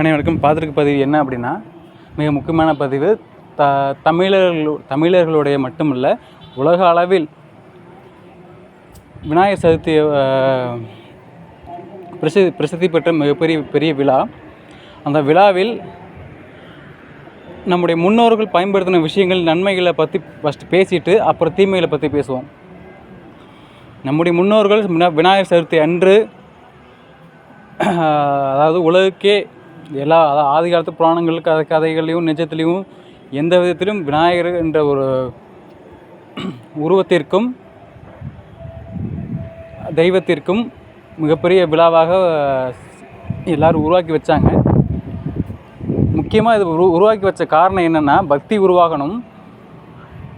அனைவருக்கும் பார்த்துருக்க பதிவு என்ன அப்படின்னா மிக முக்கியமான பதிவு த தமிழர்கள் தமிழர்களுடைய மட்டுமல்ல உலக அளவில் விநாயகர் சதுர்த்தி அஹ், பிரசித்தி பிரசித்தி பெற்ற மிகப்பெரிய பெரிய விழா. அந்த விழாவில் நம்முடைய முன்னோர்கள் பயன்படுத்தின விஷயங்கள் நன்மைகளை பற்றி ஃபஸ்ட்டு பேசிட்டு அப்புறம் தீமைகளை பற்றி பேசுவோம். நம்முடைய முன்னோர்கள் விநாயகர் சதுர்த்தி அன்று அதாவது உலகுக்கே எல்லா அதாவது ஆதி காலத்து புராணங்கள் கதை கதைகள்லையும் நிஜத்துலேயும் எந்த விதத்திலும் விநாயகர் என்ற ஒரு உருவத்திற்கும் தெய்வத்திற்கும் மிகப்பெரிய விழாவாக எல்லாரும் உருவாக்கி வச்சாங்க. முக்கியமாக இது உரு உருவாக்கி வச்ச காரணம் என்னென்னா பக்தி உருவாகணும்.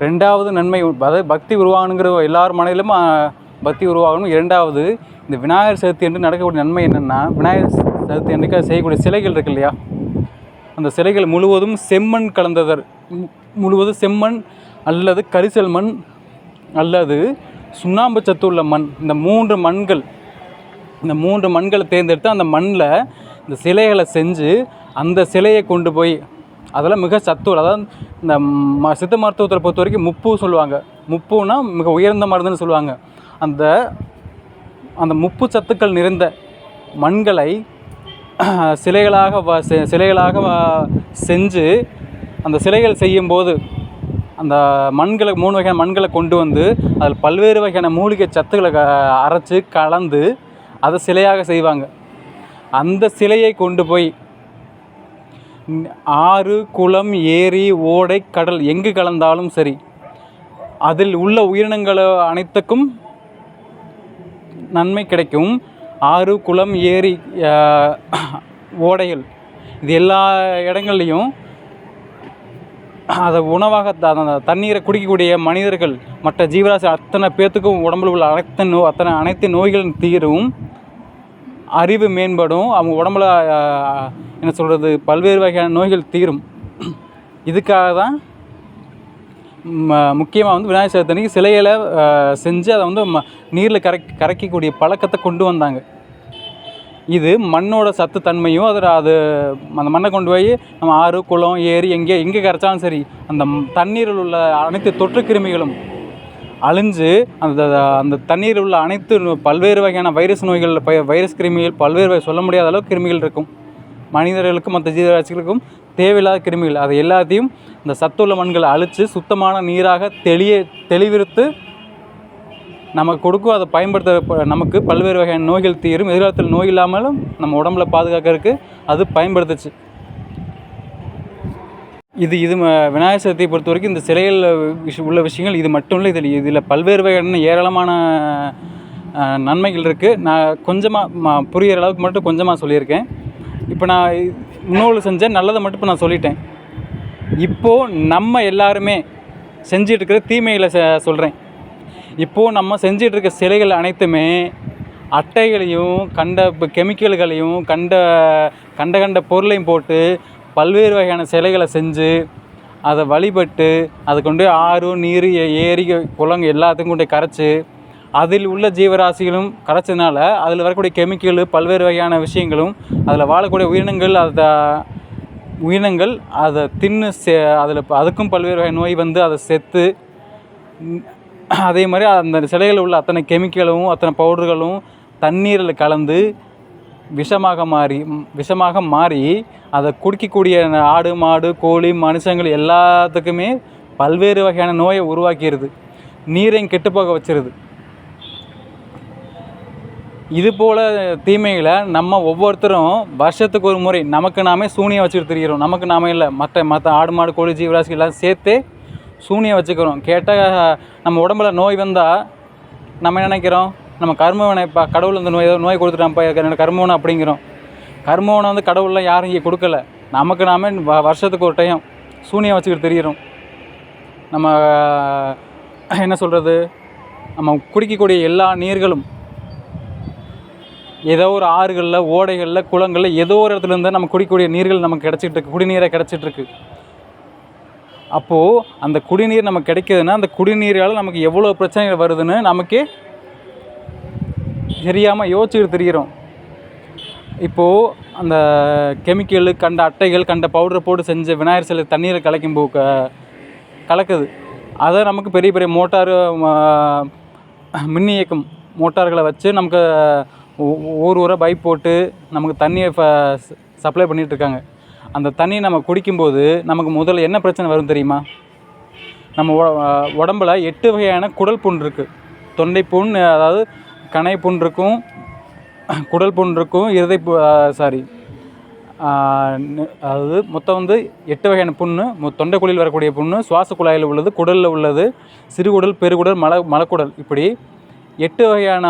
ரெண்டாவது நன்மை அதாவது பக்தி உருவாகணுங்கிற எல்லார் மனதிலும் பக்தி உருவாகணும். இரண்டாவது இந்த விநாயகர் சதுர்த்தி என்று நடக்கக்கூடிய நன்மை என்னென்னா விநாயகர் சதுர்த்தி என்றைக்காக செய்யக்கூடிய சிலைகள் இருக்கு இல்லையா? அந்த சிலைகள் முழுவதும் செம்மண் கலந்ததர் முழுவதும் செம்மண் அல்லது கரிசல் மண் அல்லது சுண்ணாம்பு சத்து உள்ள மண். இந்த மூன்று மண்கள் இந்த மூன்று மண்களை தேர்ந்தெடுத்து அந்த மண்ணில் இந்த சிலைகளை செஞ்சு அந்த சிலையை கொண்டு போய் அதெல்லாம் மிக சத்து அதாவது இந்த ம சித்த மருத்துவத்தில் பொறுத்த வரைக்கும் முப்பு சொல்லுவாங்க. முப்புனா மிக உயர்ந்த மருந்துன்னு சொல்லுவாங்க. அந்த அந்த முப்பு சத்துக்கள் நிறைந்த மண்களை சிலைகளாக வ- சிலைகளாக செஞ்சு அந்த சிலைகள் செய்யும்போது அந்த மண்களை மூணு வகையான மண்களை கொண்டு வந்து அதில் பல்வேறு வகையான மூலிகை சத்துக்களை க- அரைச்சு கலந்து அதை சிலையாக செய்வாங்க. அந்த சிலையை கொண்டு போய் ஆறு குளம் ஏரி ஓடை கடல் எங்கு கலந்தாலும் சரி அதில் உள்ள உயிரினங்கள் அனைத்துக்கும் நன்மை கிடைக்கும். ஆறு குளம் ஏரி ஓடைகள். இது எல்லா இடங்கள்லையும் அதை உணவாக த- அந்த தண்ணீரை குடிக்கக்கூடிய மனிதர்கள் மற்ற ஜீவராசி அத்தனை பேர்த்துக்கும் உடம்புல உள்ள அனைத்து நோ அத்தனை அனைத்து நோய்களும் தீரும். அறிவு மேம்படும். அவங்க உடம்புல என்ன சொல்கிறது பல்வேறு வகையான நோய்கள் தீரும். இதுக்காக தான் முக்கியமாக வந்து விநாயகர் சதுர்த்தனைக்கு சிலைகளை செஞ்சு அதை வந்து ம நீரில் கரைக் கரைக்கக்கூடிய பழக்கத்தை கொண்டு வந்தாங்க. இது மண்ணோட சத்து தன்மையும் அதில் அது அந்த மண்ணை கொண்டு போய் நம்ம ஆறு குளம் ஏரி எங்கே எங்கே கரைச்சாலும் சரி அந்த தண்ணீரில் உள்ள அனைத்து தொற்று கிருமிகளும் அழிஞ்சு அந்த அந்த தண்ணீரில் உள்ள அனைத்து நோ- பல்வேறு வகையான வைரஸ் நோய்கள் வைரஸ் கிருமிகள் பல்வேறு வகை சொல்ல முடியாத அளவுக்கு கிருமிகள் இருக்கும். மனிதர்களுக்கும் மற்ற ஜீவராசிகளுக்கும் தேவையில்லாத கிருமிகள். அது எல்லாத்தையும் இந்த சத்துள்ள மண்களை அழித்து சுத்தமான நீராக தெளிய தெளிவிருத்து நமக்கு கொடுக்கும் அதை பயன்படுத்த ப- நமக்கு பல்வேறு வகையான நோய்கள் தீரும். எதிர்காலத்தில் நோய் இல்லாமலும் நம்ம உடம்புல பாதுகாக்கிறதுக்கு அது பயன்படுத்துச்சு. இது இது விநாயகர் சதுர்த்தியை பொறுத்த வரைக்கும் இந்த சிலையில் விஷ உள்ள விஷயங்கள் இது மட்டும் இல்லை. இதில் இதில் பல்வேறு வகையான ஏராளமான நன்மைகள் இருக்குது நான் கொஞ்சமாக புரிகிற அளவுக்கு மட்டும் கொஞ்சமாக சொல்லியிருக்கேன். இப்போ நான் முன்னோர்கள் செஞ்ச நல்லதை மட்டும் இப்போ நான் சொல்லிட்டேன். இப்போது நம்ம எல்லாருமே செஞ்சிட்டு இருக்கிற தீமைகளை சொல்கிறேன் இப்போது நம்ம செஞ்சிட்டு இருக்க சிலைகள் அனைத்துமே அட்டைகளையும் கண்ட இப்போ கெமிக்கல்களையும் கண்ட கண்ட கண்ட பொருளையும் போட்டு பல்வேறு வகையான சிலைகளை செஞ்சு அதை வழிபட்டு அதை கொண்டு போய் ஆறு நீர் ஏ- ஏரி குளங்கள் எல்லாத்துக்கும் கொண்டு போய் கரைச்சி அதில் உள்ள ஜீவராசிகளும் கரைச்சதுனால அதில் வரக்கூடிய கெமிக்கல் பல்வேறு வகையான விஷயங்களும் அதில் வாழக்கூடிய உயிரினங்கள் அதை உயிரினங்கள் அதை தின்னு செ அதில் அதுக்கும் பல்வேறு வகை நோய் வந்து அதை செத்து அதே மாதிரி அந்த சிலைகளில் உள்ள அத்தனை கெமிக்கலும் அத்தனை பவுடர்களும் தண்ணீரில் கலந்து விஷமாக மாறி விஷமாக மாறி அதை குடிக்கக்கூடிய ஆடு மாடு கோழி மனுஷங்கள் எல்லாத்துக்குமே பல்வேறு வகையான நோயை உருவாக்கிடுது. நீரையும் கெட்டுப்போக வச்சிருது. இது போல் தீமைகளை நம்ம ஒவ்வொருத்தரும் வருஷத்துக்கு ஒரு முறை நமக்கு நாமே சூனியம் வச்சுட்டு தெரிகிறோம் நமக்கு நாமே இல்லை. மற்ற மற்ற ஆடு மாடு கோழி ஜீவராசி எல்லாம் சேர்த்து சூனியம் வச்சுக்கிறோம். கேட்டால் நம்ம உடம்புல நோய் வந்தால் நம்ம என்ன நினைக்கிறோம்? நம்ம கர்மவனை இப்போ கடவுள் இந்த நோய் ஏதோ நோய் கொடுத்துட்டான்ப்பா என்னோட கர்மவனை அப்படிங்கிறோம். கர்மவனை வந்து கடவுள்லாம் யாரும் இங்கே கொடுக்கல. நமக்கு நாமே வ- வருஷத்துக்கு ஒரு டைம் சூனியம் வச்சுக்கிட்டு தெரிகிறோம் நம்ம என்ன சொல்கிறது நம்ம குடிக்கக்கூடிய எல்லா நீர்களும் ஏதோ ஒரு ஆறுகளில் ஓடைகளில் குளங்களில் ஏதோ ஒரு இடத்துல இருந்தால் நம்ம குடிக்கக்கூடிய நீர்கள் நமக்கு கிடச்சிட்டு இருக்கு. குடிநீரை கிடச்சிட்ருக்கு அப்போது அந்த குடிநீர் நமக்கு கிடைக்குதுன்னா அந்த குடிநீரால் நமக்கு எவ்வளோ பிரச்சனைகள் வருதுன்னு நமக்கு தெரியாமல் யோசிச்சுட்டு தெரிகிறோம் இப்போது அந்த கெமிக்கல் கண்ட அட்டைகள் கண்ட பவுடர் போட்டு செஞ்ச விநாயகர் சிலை தண்ணீரை கலக்கும் போ கலக்குது. அதை நமக்கு பெரிய பெரிய மோட்டாரு மின் இயக்கம் மோட்டார்களை வச்சு நமக்கு ஊர் ஊராக பைப் போட்டு நமக்கு தண்ணியை சப்ளை சப்ளை பண்ணிகிட்ருக்காங்க அந்த தண்ணியை நம்ம குடிக்கும்போது நமக்கு முதல்ல என்ன பிரச்சனை வரும் தெரியுமா? நம்ம உடம்புல எட்டு வகையான குடல் புண் இருக்குது தொண்டை புண் அதாவது கணை புண் இருக்கும் குடல் புண் இருக்கும் இருதை சாரி அதாவது மொத்தம் வந்து எட்டு வகையான புண்ணு மொ- தொண்டைக்குழியில் வரக்கூடிய புண்ணு சுவாச குழாயில் உள்ளது குடலில் உள்ளது சிறுகுடல் பெருகுடல் மல மலக்குடல். இப்படி எட்டு வகையான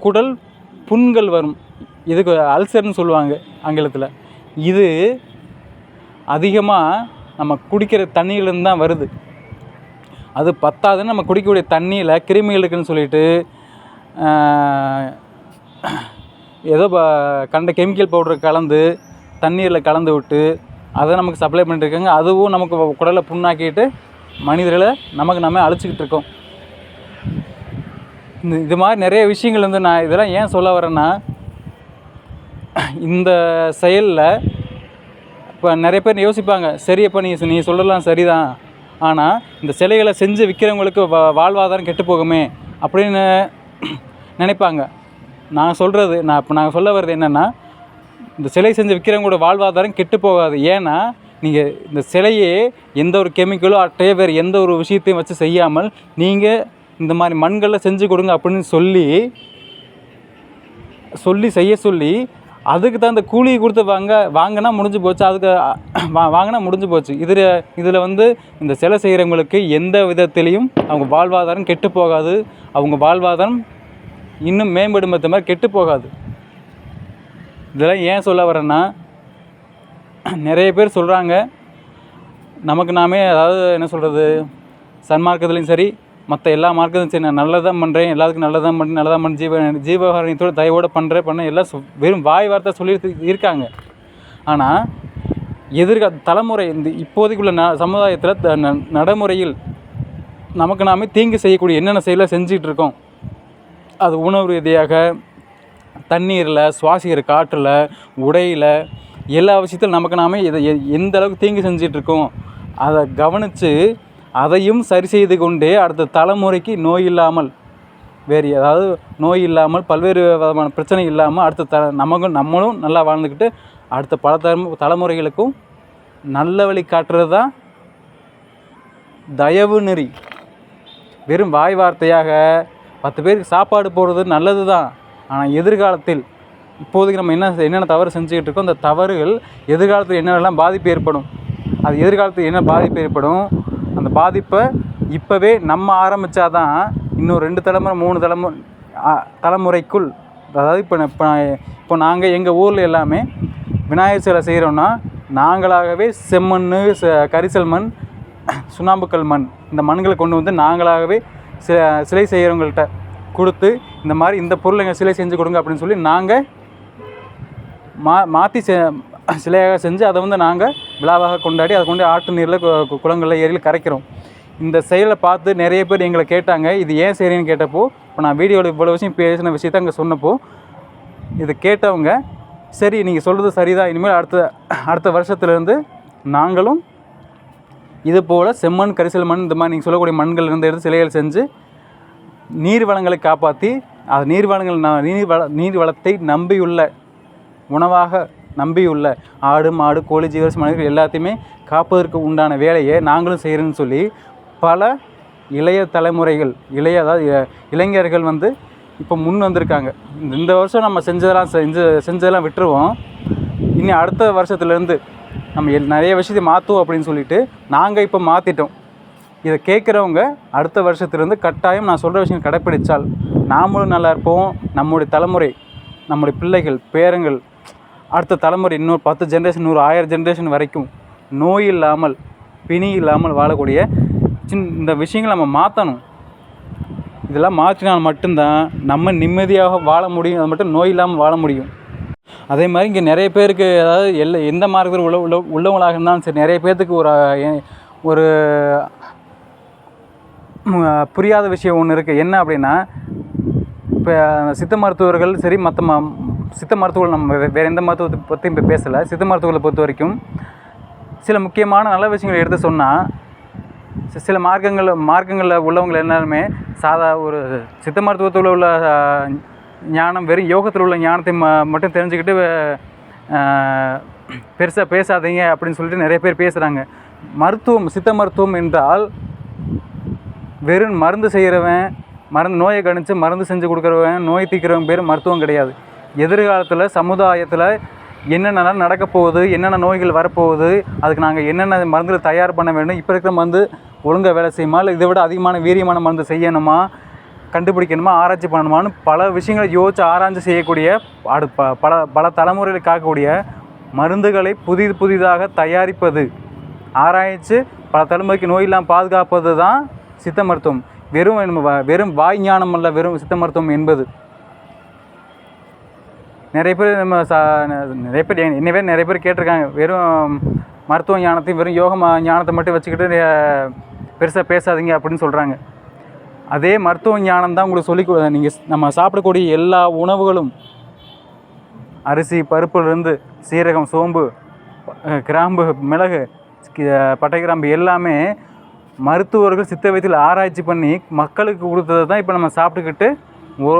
குடல் புண்கள் வரும். இதுக்கு அல்சர்னு சொல்லுவாங்க ஆங்கிலத்தில். இது அதிகமாக நம்ம குடிக்கிற தண்ணியிலேருந்து தான் வருது. அது பத்தாதுன்னு நம்ம குடிக்கக்கூடிய தண்ணியில் கிருமிகள் இருக்குன்னு சொல்லிட்டு ஏதோ ப- கண்ட கெமிக்கல் பவுடர் கலந்து தண்ணீரில் கலந்து விட்டு அதை நமக்கு சப்ளை பண்ணிட்டுருக்காங்க. அதுவும் நமக்கு குடலை புண்ணாக்கிட்டு மனிதர்களை நமக்கு நம்ம அழிச்சிக்கிட்டு இருக்கோம். இது மாதிரி நிறைய விஷயங்கள் வந்து நான் இதெல்லாம் ஏன் சொல்ல வரேன்னா இந்த செயலில் இப்போ நிறைய பேர் யோசிப்பாங்க சரி அப்போ நீ நீ சொல்லலாம் சரிதான். ஆனால் இந்த சிலைகளை செஞ்சு விற்கிறவங்களுக்கு வா வாழ்வாதாரம் கெட்டு போகுமே அப்படின்னு நினைப்பாங்க. நான் சொல்கிறது நான் இப்போ நாங்கள் சொல்ல வர்றது என்னென்னா இந்த சிலை செஞ்சு விற்கிறவங்களோட வாழ்வாதாரம் கெட்டு போகாது. ஏன்னா நீங்கள் இந்த சிலையே எந்த ஒரு கெமிக்கலோ அட்டையோ வேறு எந்த ஒரு விஷயத்தையும் வச்சு செய்யாமல் நீங்கள் இந்த மாதிரி மண்களை செஞ்சு கொடுங்க அப்படின்னு சொல்லி சொல்லி செய்ய சொல்லி அதுக்கு தகுந்த கூலி கொடுத்து வாங்க வாங்கினா முடிஞ்சு போச்சு. அதுக்கு வா வாங்கினா முடிஞ்சு போச்சு. இதில் இதில் வந்து இந்த சிலை செய்கிறவங்களுக்கு எந்த விதத்திலையும் அவங்க வாழ்வாதாரம் கெட்டு போகாது. அவங்க வாழ்வாதாரம் இன்னும் மேம்படும் மற்ற மாதிரி கெட்டு போகாது. இதெல்லாம் ஏன் சொல்ல வரேன்னா நிறைய பேர் சொல்கிறாங்க நமக்கு நாமே அதாவது என்ன சொல்கிறது சன்மார்க்கத்துலேயும் சரி மற்ற எல்லா மார்க்கத்தையும் சரி நான் நல்லதான் பண்ணுறேன் எல்லாத்துக்கும் நல்லதான் பண்ணுறேன் நல்லதான் பண்ண ஜீவ ஜீவகாரணியத்தோட தயவோடு பண்ணுறேன் பண்ண எல்லாம் சொ- வெறும் வாய் வார்த்தை சொல்லி இருக்காங்க. ஆனால் எதிர்கால தலைமுறை இந்த இப்போதைக்குள்ள ந சமுதாயத்தில் த- ந- நடைமுறையில் நமக்கு நாமே தீங்கு செய்யக்கூடிய என்னென்ன செயலை செஞ்சிகிட்டு இருக்கோம் அது உணவு ரீதியாக தண்ணீரில் சுவாசிக்கிற காற்றில் உடையில் எல்லா விஷயத்திலும் நமக்கு நாமே இதை எ- எந்த அளவுக்கு தீங்கு செஞ்சிகிட்ருக்கோம் அதை கவனித்து அதையும் சரி செய்து கொண்டே அடுத்த தலைமுறைக்கு நோய் இல்லாமல் வேறு ஏதாவது நோய் இல்லாமல் பல்வேறு விதமான பிரச்சனை இல்லாமல் அடுத்த த நமக்கும் நம்மளும் நல்லா வாழ்ந்துக்கிட்டு அடுத்த பல தலை தலைமுறைகளுக்கும் நல்ல வழி காட்டுறது தான் தயவு நெறி. வெறும் வாய் வார்த்தையாக பத்து பேருக்கு சாப்பாடு போடுறது நல்லது தான். ஆனால் எதிர்காலத்தில் இப்போதைக்கு நம்ம என்ன என்னென்ன தவறு செஞ்சுக்கிட்டு இருக்கோம் அந்த தவறுகள் எதிர்காலத்தில் என்னென்னலாம் பாதிப்பு ஏற்படும் அது எதிர்காலத்தில் என்ன பாதிப்பு ஏற்படும் அந்த பாதிப்பை இப்போவே நம்ம ஆரம்பித்தாதான் இன்னும் ரெண்டு தலைமுறை மூணு தலைமுறை தலைமுறைக்குள் அதாவது இப்போ இப்போ இப்போ நாங்கள் எங்கள் ஊரில் எல்லாமே விநாயகர் சிலை செய்கிறோன்னா நாங்களாகவே செம்மண் ச கரிசல் மண் சுண்ணாம்புக்கல் மண் இந்த மண்களை கொண்டு வந்து நாங்களாகவே சி சிலை செய்கிறவங்கள்ட்ட கொடுத்து இந்த மாதிரி இந்த பொருள் எங்கள் சிலை செஞ்சு கொடுங்க அப்படின்னு சொல்லி நாங்கள் மா மாற்றி செ சிலையாக செஞ்சு அதை வந்து நாங்கள் விழாவாக கொண்டாடி அதை கொண்டு ஆட்டு நீரில் கு- குளங்களில் ஏரியில் கரைக்கிறோம். இந்த செயலை பார்த்து நிறைய பேர் எங்களை கேட்டாங்க இது ஏன் செய்கிறீங்கன்னு கேட்டப்போ இப்போ நான் வீடியோவில் இவ்வளோ விஷயம் பேசின விஷயத்த அங்கே சொன்னப்போ இதை கேட்டவங்க சரி நீங்கள் சொல்கிறது சரிதான் இனிமேல் அடுத்த அடுத்த வருஷத்துலேருந்து நாங்களும் இது போல் செம்மண் கரிசல் மண் இந்த மாதிரி நீங்கள் சொல்லக்கூடிய மண்கள் இருந்து எடுத்து சிலைகள் செஞ்சு நீர் வளங்களை காப்பாற்றி அது நீர் வளங்கள் நீர் வள நீர் வளத்தை நம்பியுள்ள உணவாக நம்பியுள்ள ஆடு மாடு கோழி ஜீவரசி மனிதர்கள் எல்லாத்தையுமே காப்பதற்கு உண்டான வேலையை நாங்களும் செய்கிறோன்னு சொல்லி பல இளைய தலைமுறைகள் இளைய அதாவது இ- இளைஞர்கள் வந்து இப்போ முன் வந்திருக்காங்க. இந்த- வருஷம் நம்ம செஞ்சதெல்லாம் செஞ்சு செஞ்சதெல்லாம் விட்டுருவோம். இனி அடுத்த வருஷத்துலேருந்து நம்ம எல் நிறைய விஷயத்தை மாற்றுவோம் அப்படின்னு சொல்லிட்டு நாங்கள் இப்போ மாற்றிட்டோம் இதை கேட்குறவங்க அடுத்த வருஷத்துலேருந்து கட்டாயம் நான் சொல்கிற விஷயம் கடைப்பிடித்தால் நாமளும் நல்லா இருப்போம். நம்முடைய தலைமுறை நம்முடைய பிள்ளைகள் பேரங்கள் அடுத்த தலைமுறை இன்னொரு பத்து ஜென்ரேஷன் நூறு ஆயிரம் ஜென்ரேஷன் வரைக்கும் நோய் இல்லாமல் பிணி இல்லாமல் வாழக்கூடிய சின் இந்த விஷயங்களை நம்ம மாற்றணும் இதெல்லாம் மாற்றினால் மட்டும்தான் நம்ம நிம்மதியாக வாழ முடியும். அது மட்டும் நோய் இல்லாமல் வாழ முடியும். அதே மாதிரி இங்கே நிறைய பேருக்கு அதாவது எல்லா எந்த மார்க்கத்தில் உள்ள உள்ள உள்ளவங்களாக இருந்தாலும் சரி நிறைய பேர்த்துக்கு ஒரு ஒரு புரியாத விஷயம் ஒன்று இருக்குது என்ன அப்படின்னா இப்போ சித்த மருத்துவர்கள் சரி மற்ற ம சித்த மருத்துவர்கள் நம்ம வேறு எந்த மருத்துவத்தை பற்றியும் இப்போ பேசலை. சித்த மருத்துவங்களை பொறுத்த வரைக்கும் சில முக்கியமான நல்ல விஷயங்களை எடுத்து சொன்னால் சில மார்க்கங்களில் மார்க்கங்களில் உள்ளவங்க எல்லாருமே சாதா ஒரு சித்த மருத்துவத்தில் உள்ள ஞானம் வெறும் யோகத்தில் உள்ள ஞானத்தை ம மட்டும் தெரிஞ்சுக்கிட்டு பெருசாக பேசாதீங்க அப்படின்னு சொல்லிட்டு நிறைய பேர் பேசுகிறாங்க மருத்துவம் சித்த மருத்துவம் என்றால் வெறும் மருந்து செய்கிறவன் மருந்து நோயை கணித்து மருந்து செஞ்சு கொடுக்குறவன் நோய் தீக்கிறவன் பேர் மருத்துவம் கிடையாது. எதிர்காலத்தில் சமுதாயத்தில் என்னென்னலாம் நடக்க போகுது என்னென்ன நோய்கள் வரப்போகுது அதுக்கு நாங்கள் என்னென்ன மருந்துகள் தயார் பண்ண வேண்டும் இப்போ இருக்கிற மருந்து ஒழுங்காக வேலை செய்யுமா இல்லை இதை விட அதிகமான வீரியமான மருந்து செய்யணுமா கண்டுபிடிக்கணுமா ஆராய்ச்சி பண்ணணுமான்னு பல விஷயங்களை யோசிச்சு ஆராய்ச்சி செய்யக்கூடிய அடு ப பல பல தலைமுறைகளை காக்கக்கூடிய மருந்துகளை புதிது புதிதாக தயாரிப்பது. ஆராய்ச்சி பல தலைமுறைக்கு நோய் இல்லாமல் பாதுகாப்பது தான் சித்த மருத்துவம். வெறும் வ- வெறும் வாய் ஞானம் அல்ல வெறும் சித்த மருத்துவம் என்பது. நிறைய பேர் நம்ம சா நிறைய பேர் என்- என்னை பேர் நிறைய பேர் கேட்டிருக்காங்க. வெறும் மருத்துவ ஞானத்தையும் வெறும் யோக ஞானத்தை மட்டும் வச்சுக்கிட்டு பெருசாக பேசாதீங்க அப்படின்னு சொல்கிறாங்க அதே மருத்துவ ஞானம் தான் உங்களுக்கு சொல்லி நீங்கள் நம்ம சாப்பிடக்கூடிய எல்லா உணவுகளும் அரிசி பருப்புலேருந்து சீரகம் சோம்பு கிராம்பு மிளகு பட்டை கிராம்பு எல்லாமே மருத்துவர்கள் சித்த வைத்தியில் ஆராய்ச்சி பண்ணி மக்களுக்கு கொடுத்தது தான் இப்போ நம்ம சாப்பிட்டுக்கிட்டு ஓ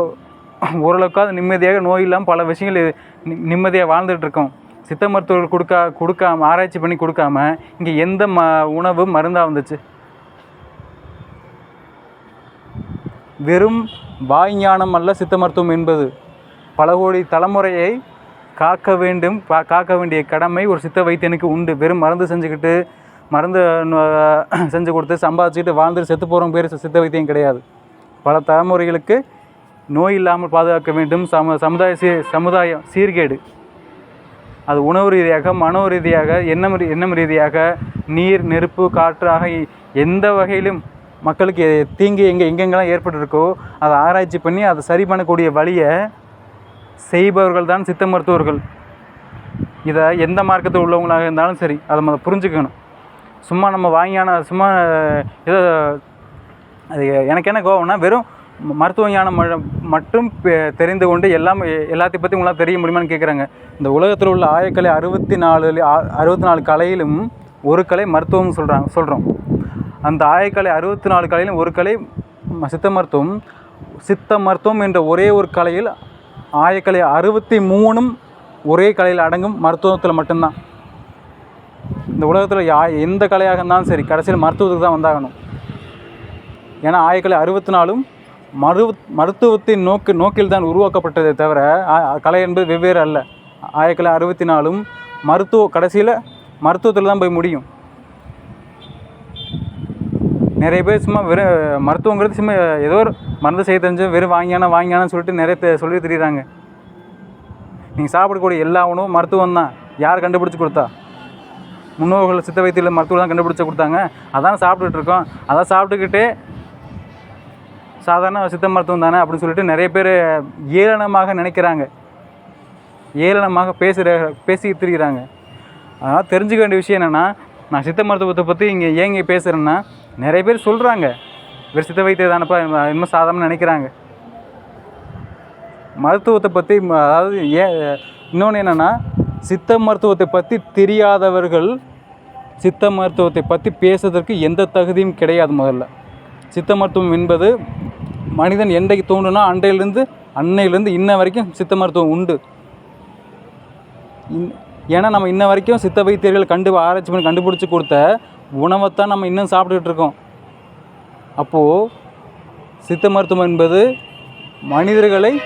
ஓரளவுக்காவது நிம்மதியாக நோய் இல்லாமல் பல விஷயங்கள் நி- நிம்மதியாக வாழ்ந்துட்டு இருக்கோம் சித்த மருத்துவர்கள் கொடுக்கா கொடுக்காம ஆராய்ச்சி பண்ணி கொடுக்காம இங்கே எந்த ம உணவு மருந்தாக வந்துச்சு? வெறும் வாய்ஞானம் அல்ல சித்த மருத்துவம் என்பது. பல கோடி தலைமுறையை காக்க வேண்டும் காக்க வேண்டிய கடமை ஒரு சித்த வைத்தியனுக்கு உண்டு. வெறும் மருந்து செஞ்சுக்கிட்டு மருந்து செஞ்சு கொடுத்து சம்பாதிச்சுக்கிட்டு வாழ்ந்துட்டு செத்து போகிறவங்க பேர் சித்த வைத்தியம் கிடையாது. பல தலைமுறைகளுக்கு நோய் இல்லாமல் பாதுகாக்க வேண்டும். சம சமுதாய சீ சமுதாயம் சீர்கேடு. அது உணவு ரீதியாக மனோ ரீதியாக எண்ணம் எண்ணம் ரீதியாக நீர் நெருப்பு காற்று எந்த வகையிலும் மக்களுக்கு தீங்கு எங்கே எங்கெங்கெல்லாம் ஏற்பட்டிருக்கோ அதை ஆராய்ச்சி பண்ணி அதை சரி பண்ணக்கூடிய வழியை செய்பவர்கள் தான் சித்த மருத்துவர்கள். இதை எந்த மார்க்கத்தில் உள்ளவங்களாக இருந்தாலும் சரி அதை நம்ம புரிஞ்சுக்கணும். சும்மா நம்ம வாங்கியான சும்மா ஏதோ அது எனக்கு என்ன கோவம்னா வெறும் மருத்துவ ஞானம் மட்டும் பெ- தெரிந்து கொண்டு எல்லாம் எல்லாத்தையும் பற்றி உங்களால் தெரிய முடியுமான்னு கேட்குறாங்க. இந்த உலகத்தில் உள்ள ஆயக்கலை அறுபத்தி நாலு அறுபத்தி நாலு கலையிலும் ஒரு கலை மருத்துவம் சொல்கிறாங்க சொல்கிறோம் அந்த ஆயக்கலை அறுபத்தி நாலு கலையிலும் ஒரு கலை சித்த மருத்துவம். சித்த மருத்துவம் என்ற ஒரே ஒரு கலையில் ஆயக்கலை அறுபத்தி மூணும் ஒரே கலையில் அடங்கும் மருத்துவத்தில் மட்டும்தான். இந்த உலகத்தில் யா எந்த கலையாக இருந்தாலும் சரி கடைசியில் மருத்துவத்துக்கு தான் வந்தாகணும். ஏன்னா ஆயக்கலை அறுபத்தி நாலும் மரு மருத்துவத்தின் நோக்கு நோக்கில்தான் உருவாக்கப்பட்டதே தவிர கலை என்பது வெவ்வேறு அல்ல. ஆயக்கலை அறுபத்தி நாலும் மருத்துவ கடைசியில் மருத்துவத்தில் தான் போய் முடியும். நிறைய பேர் சும்மா வெறும் மருத்துவங்கிறது சும்மா ஏதோ ஒரு மருந்து செய்ய தெரிஞ்சு வெறும் வாங்கியானா வாங்கியானு சொல்லிட்டு நிறைய சொல்லி தெரியுறாங்க. நீங்கள் சாப்பிடக்கூடிய எல்லா உணவும் மருத்துவம் தான். யார் கண்டுபிடிச்சி கொடுத்தா? முன்னோர்கள் சித்த வைத்தியில் மருத்துவம் தான் கண்டுபிடிச்சி கொடுத்தாங்க. அதான் சாப்பிட்டுட்டு இருக்கோம். அதான் சாப்பிட்டுக்கிட்டே சாதாரண சித்த மருத்துவம் தானே அப்படின்னு சொல்லிட்டு நிறைய பேர் ஏளனமாக நினைக்கிறாங்க. ஏளனமாக பேசுகிற பேசி திரிகிறாங்க அதனால் தெரிஞ்சுக்க வேண்டிய விஷயம் என்னென்னா நான் சித்த மருத்துவத்தை பற்றி இங்கே ஏங்க பேசுகிறேன்னா நிறைய பேர் சொல்கிறாங்க வேறு சித்த வைத்தியம் தானப்பா இன்னும் சாதாரண நினைக்கிறாங்க. மருத்துவத்தை பற்றி அதாவது ஏன் இன்னொன்று என்னென்னா சித்த மருத்துவத்தை பற்றி தெரியாதவர்கள் சித்த மருத்துவத்தை பற்றி பேசுவதற்கு எந்த தகுதியும் கிடையாது முதல்ல. சித்த மருத்துவம் என்பது மனிதன் என்றைக்கு தோன்றுனா அன்றையிலிருந்து அன்னையிலேருந்து இன்ன வரைக்கும் சித்த மருத்துவம் உண்டு. இன்- ஏன்னா நம்ம இன்ன வரைக்கும் சித்த வைத்தியர்கள் கண்டு ஆராய்ச்சி பண்ணி கண்டுபிடிச்சி கொடுத்த உணவைத்தான் நம்ம இன்னும் சாப்பிட்டுட்டு இருக்கோம். அப்போது சித்த மருத்துவம் என்பது மனிதர்களை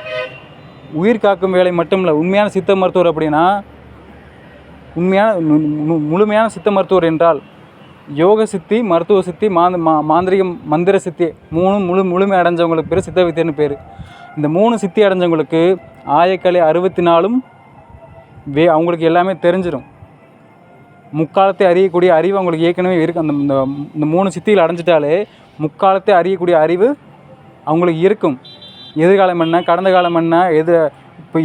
உயிர் காக்கும் வேலை மட்டும் இல்லை உண்மையான சித்த மருத்துவர் அப்படின்னா உண்மையான முழுமையான சித்த மருத்துவர் என்றால் யோக சித்தி மருத்துவ சித்தி மாந்த மா மாந்திரிகம் மந்திர சித்தி மூணும் முழு முழுமை அடைஞ்சவங்களுக்கு பேர் சித்த வைத்தியர்னு பேர். இந்த மூணு சித்தி அடைஞ்சவங்களுக்கு ஆயக்கலை அறுபத்தி நாலும் வே அவங்களுக்கு எல்லாமே தெரிஞ்சிடும் முக்காலத்தை அறியக்கூடிய அறிவு அவங்களுக்கு ஏற்கனவே இருக்கு. அந்த இந்த இந்த மூணு சித்தியில் அடைஞ்சிட்டாலே முக்காலத்தை அறியக்கூடிய அறிவு அவங்களுக்கு இருக்கும். எதிர்காலம் என்ன கடந்த காலம் என்ன எது இப்போ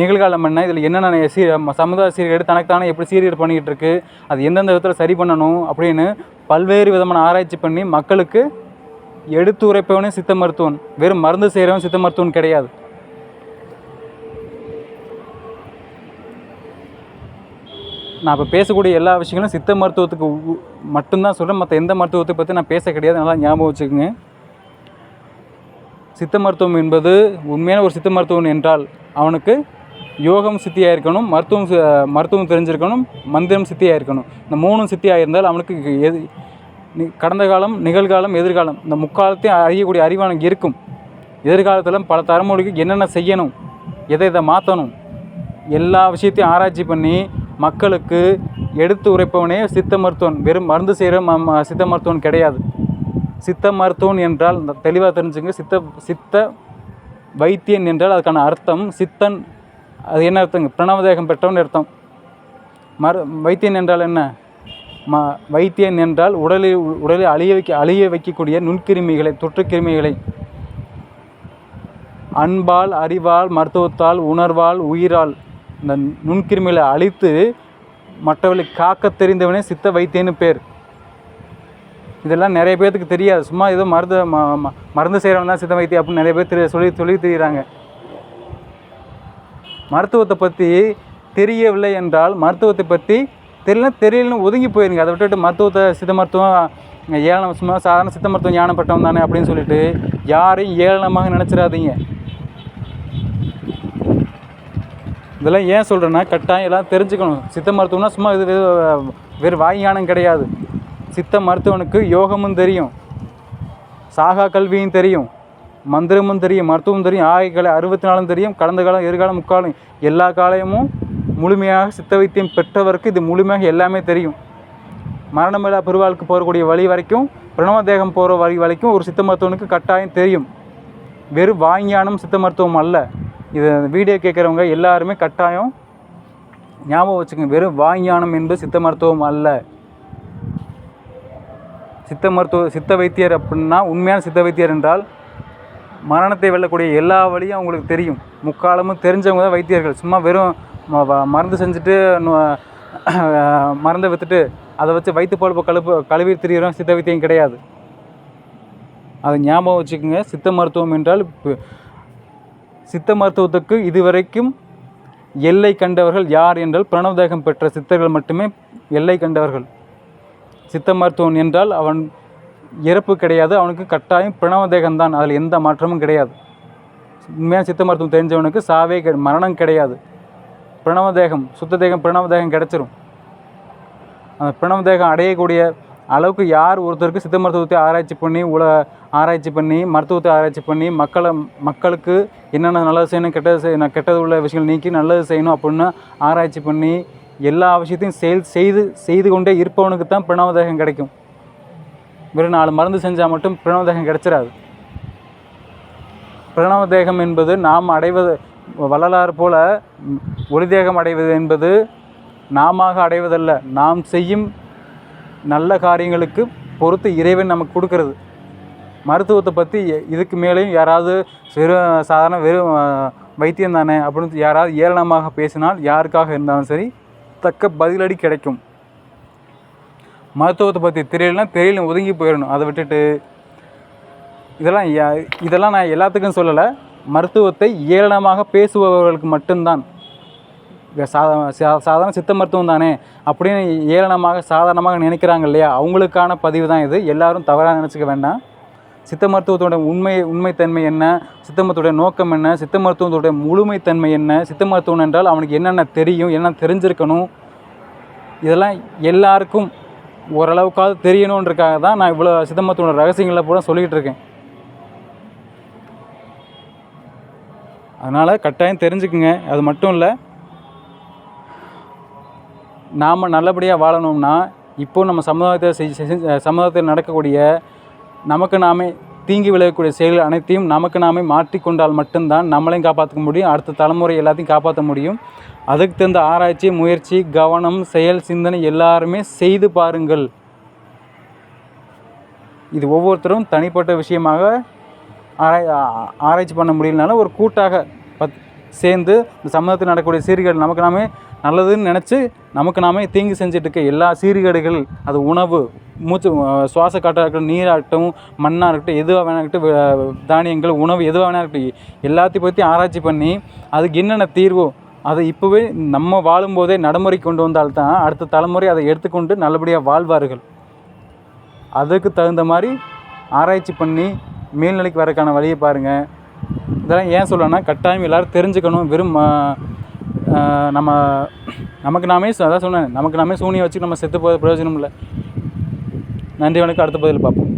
நிகழ்காலம் என்ன? இதில் என்னென்ன சீ சமுதாய சீர்கேடு தனக்குத்தானே எப்படி சீர்கேடு பண்ணிக்கிட்டு இருக்கு அது எந்தெந்த விதத்தில் சரி பண்ணணும் அப்படின்னு பல்வேறு விதமான ஆராய்ச்சி பண்ணி மக்களுக்கு எடுத்துரைப்பவனே சித்த மருத்துவன். வெறும் மருந்து செய்கிறவன் சித்த மருத்துவன் கிடையாது. நான் இப்போ பேசக்கூடிய எல்லா விஷயங்களும் சித்த மருத்துவத்துக்கு மட்டும்தான் சொல்கிறேன் மற்ற எந்த மருத்துவத்தை பற்றி நான் பேச கிடையாது. நல்லா ஞாபகம் வச்சுக்கோங்க. சித்த மருத்துவம் என்பது உண்மையான ஒரு சித்த மருத்துவம் என்றால் அவனுக்கு யோகம் சித்தியாக இருக்கணும் மருத்துவம் மருத்துவம் தெரிஞ்சிருக்கணும் மந்திரம் சித்தியாக இருக்கணும் இந்த மூணும் சித்தியாக இருந்தால் அவனுக்கு எது கடந்த காலம் நிகழ்காலம் எதிர்காலம் இந்த முக்காலத்தையும் அறியக்கூடிய அறிவு அவனுக்கு இருக்கும். எதிர்காலத்தில் பல தலைமுறைக்கு என்னென்ன செய்யணும் எதை இதை மாற்றணும் எல்லா விஷயத்தையும் ஆராய்ச்சி பண்ணி மக்களுக்கு எடுத்து உரைப்பவனே சித்த மருத்துவன். வெறும் மருந்து செய்கிற ம சித்த மருத்துவன் கிடையாது. சித்த மருத்துவன் என்றால் இந்த தெளிவாக தெரிஞ்சுங்க சித்த சித்த வைத்தியன் என்றால் அதுக்கான அர்த்தம் சித்தன் அது என்ன அர்த்தங்க? பிரணவதேகம் பெற்றவன் அர்த்தம். மரு வைத்தியன் என்றால் என்ன? ம வைத்தியன் என்றால் உடலில் உடலில் அழிய வைக்க அழிய வைக்கக்கூடிய நுண்கிருமிகளை தொற்றுக்கிருமிகளை. அன்பால் அறிவால் மருத்துவத்தால் உணர்வால் உயிரால் இந்த நுண்கிருமிகளை அழித்து மற்றவர்களை காக்க தெரிந்தவனே சித்த வைத்தியன்னு பேர். இதெல்லாம் நிறைய பேர்த்துக்கு தெரியாது. சும்மா ஏதோ மருந்து ம ம- மருந்து செய்கிறவன் தான் சித்த வைத்தியம் அப்படின்னு நிறைய பேர் தெரிய சொல்லி சொல்லி தெரியுறாங்க. மருத்துவத்தை பற்றி தெரியவில்லை என்றால் மருத்துவத்தை பற்றி தெரியல தெரியலன்னு ஒதுங்கி போயிருங்க. அதை விட்டுட்டு மருத்துவத்தை சித்த மருத்துவம் ஏளனம் சும்மா சாதாரண சித்த மருத்துவம் ஞானப்பட்டவன் தானே அப்படின்னு சொல்லிட்டு யாரையும் ஏளனமாக நினச்சிடாதீங்க. இதெல்லாம் ஏன் சொல்கிறேன்னா கட்டாயம் எல்லாம் தெரிஞ்சுக்கணும். சித்த மருத்துவம்னா சும்மா இது வெறும் வெறும் வாய் ஞானம் கிடையாது. சித்த மருத்துவனுக்கு யோகமும் தெரியும். சாகா கல்வியும் தெரியும். மந்திரமும் தெரியும். மருத்துவம் தெரியும். ஆகைகளை அறுபத்தி நாலும் தெரியும். கடந்த காலம் எதிர்காலம் முக்காலம் எல்லா காலமும் முழுமையாக சித்த வைத்தியம் பெற்றவருக்கு இது முழுமையாக எல்லாமே தெரியும். மரணமில்லா பெருவாளுக்கு போகக்கூடிய வழி வரைக்கும் பிரணவ தேகம் போகிற வழி வரைக்கும் ஒரு சித்த மருத்துவனுக்கு கட்டாயம் தெரியும். வெறும் வாங்கியானம் சித்த மருத்துவம் அல்ல. இது வீடியோ கேட்குறவங்க எல்லாருமே கட்டாயம் ஞாபகம் வச்சுக்கோங்க. வெறும் வாங்கியானம் என்பது சித்த மருத்துவம் அல்ல. சித்த மருத்துவ சித்த வைத்தியர் அப்படின்னா உண்மையான சித்த வைத்தியர் என்றால் மரணத்தை வெல்லக்கூடிய எல்லா வழியும் அவங்களுக்கு தெரியும். முக்காலமும் தெரிஞ்சவங்க தான் வைத்தியர்கள். சும்மா வெறும் மருந்து செஞ்சுட்டு மருந்தை விற்றுட்டு அதை வச்சு வயிற்று பொழப்பு கழுப்பு கழுவி திரியிறோம் சித்த வைத்தியம் கிடையாது. அதை ஞாபகம் வச்சுக்கோங்க. சித்த மருத்துவம் என்றால் சித்த மருத்துவத்துக்கு இதுவரைக்கும் எல்லை கண்டவர்கள் யார் என்றால் பிரணவதேகம் பெற்ற சித்தர்கள் மட்டுமே எல்லை கண்டவர்கள். சித்த மருத்துவன் என்றால் அவன் இறப்பு கிடையாது அவனுக்கு கட்டாயம் பிரணவ தேகம்தான் அதில் எந்த மாற்றமும் கிடையாது. உண்மையான சித்த மருத்துவம் தெரிஞ்சவனுக்கு சாவே கிடை மரணம் கிடையாது. பிரணவதேகம் சுத்த தேகம் பிரணவதேகம் கிடச்சிரும். அந்த பிரணவதேகம் அடையக்கூடிய அளவுக்கு யார் ஒருத்தருக்கு சித்த மருத்துவத்தை ஆராய்ச்சி பண்ணி உல ஆராய்ச்சி பண்ணி மருத்துவத்தை ஆராய்ச்சி பண்ணி மக்களை மக்களுக்கு என்னென்ன நல்லது செய்யணும் கெட்டது செய்யணும் கெட்டது உள்ள விஷயங்கள் நீக்கி நல்லது செய்யணும் அப்படின்னு ஆராய்ச்சி பண்ணி எல்லா விஷயத்தையும் செயல் செய்து செய்து கொண்டே இருப்பவனுக்கு தான் பிரணவதேகம் கிடைக்கும். வெறும் நாலு மருந்து செஞ்சால் மட்டும் பிரணவதேகம் கிடைச்சிடாது பிரணவதேகம் என்பது நாம் அடைவது வள்ளலாறு போல ஒளிதேகம் அடைவது என்பது நாம அடைவதல்ல. நாம் செய்யும் நல்ல காரியங்களுக்கு பொறுத்து இறைவன் நமக்கு கொடுக்கறது. மருத்துவத்தை பற்றி இதுக்கு மேலேயும் யாராவது வெறும் சாதாரண வெறும் வைத்தியம் தானே அப்படின்னு யாராவது ஏளனமாக பேசினால் யாருக்காக இருந்தாலும் சரி தக்க பதிலடி கிடைக்கும். மருத்துவத்தை பற்றி தெரியலனா தெரியல ஒதுங்கி போயிடணும் அதை விட்டுட்டு இதெல்லாம் இதெல்லாம் நான் எல்லாத்துக்கும் சொல்லலை. மருத்துவத்தை ஏளனமாக பேசுபவர்களுக்கு மட்டும்தான். இங்க சாதா சா- சாதாரண சித்த மருத்துவம் தானே? அப்படின்னு ஏளனமாக சாதாரணமாக நினைக்கிறாங்க இல்லையா? அவங்களுக்கான பதிவு தான் இது. எல்லோரும் தவறாக நினச்சிக்க வேண்டாம். சித்த மருத்துவத்தோட உண்மை உண்மைத்தன்மை என்ன? சித்த மருத்துவத்தோட நோக்கம் என்ன? சித்த மருத்துவத்தோட முழுமைத்தன்மை என்ன? சித்த மருத்துவம் என்றால் அவனுக்கு என்னென்ன தெரியும்? என்ன தெரிஞ்சிருக்கணும்? இதெல்லாம் எல்லாருக்கும் ஓரளவுக்காவது தெரியணுன்றக்காக தான் நான் இவ்வளோ சித்த மருத்துவோட ரகசியங்களை பூரா சொல்லிக்கிட்டு இருக்கேன். அதனால் கட்டாயம் தெரிஞ்சுக்குங்க. அது மட்டும் இல்லை நாம் நல்லபடியாக வாழணும்னா இப்போ நம்ம சமுதாயத்தை செய்- சமுதாயத்தில் நடக்கக்கூடிய நமக்கு நாமே தீங்கி விளையக்கூடிய செயல்கள் அனைத்தையும் நமக்கு நாமே மாற்றிக்கொண்டால் மட்டும்தான் நம்மளையும் காப்பாற்ற முடியும் அடுத்த தலைமுறை எல்லாத்தையும் காப்பாற்ற முடியும். அதுக்கு தகுந்த ஆராய்ச்சி முயற்சி கவனம் செயல் சிந்தனை எல்லாருமே செய்து பாருங்கள். இது ஒவ்வொருத்தரும் தனிப்பட்ட விஷயமாக ஆராய் ஆராய்ச்சி பண்ண முடியலனாலும் ஒரு கூட்டாக பத் சேர்ந்து இந்த சமூகத்தில் நடக்கக்கூடிய சீர்கேடு நமக்கு நாமே நல்லதுன்னு நினச்சி நமக்கு நாமே தீங்கு செஞ்சுட்டு இருக்க எல்லா சீர்கேடுகள் அது உணவு மூச்சு சுவாச காட்டாக இருக்கட்டும் நீராகட்டும் மண்ணாக இருக்கட்டும் எதுவாக வேணா இருக்கட்டும் தானியங்கள் உணவு எதுவாக வேணா இருக்கட்டும் எல்லாத்தையும் பற்றி ஆராய்ச்சி பண்ணி அதுக்கு என்னென்ன தீர்வோ அதை இப்போவே நம்ம வாழும்போதே நடைமுறை கொண்டு வந்தால்தான் அடுத்த தலைமுறை அதை எடுத்துக்கொண்டு நல்லபடியாக வாழ்வார்கள். அதுக்கு தகுந்த மாதிரி ஆராய்ச்சி பண்ணி மேல்நிலைக்கு வரக்கான வழியை பாருங்கள் இதெல்லாம் ஏன் சொல்லணும்னா கட்டாயம் எல்லோரும் தெரிஞ்சுக்கணும். வெறும் நம்ம நமக்கு நாமே அதான் சொன்னேன் நமக்கு நாமே சூனியம் வச்சு நம்ம செத்து போகிற பிரயோஜனம் இல்லை. நன்றி வணக்கம். அடுத்த பதில் பார்ப்போம்.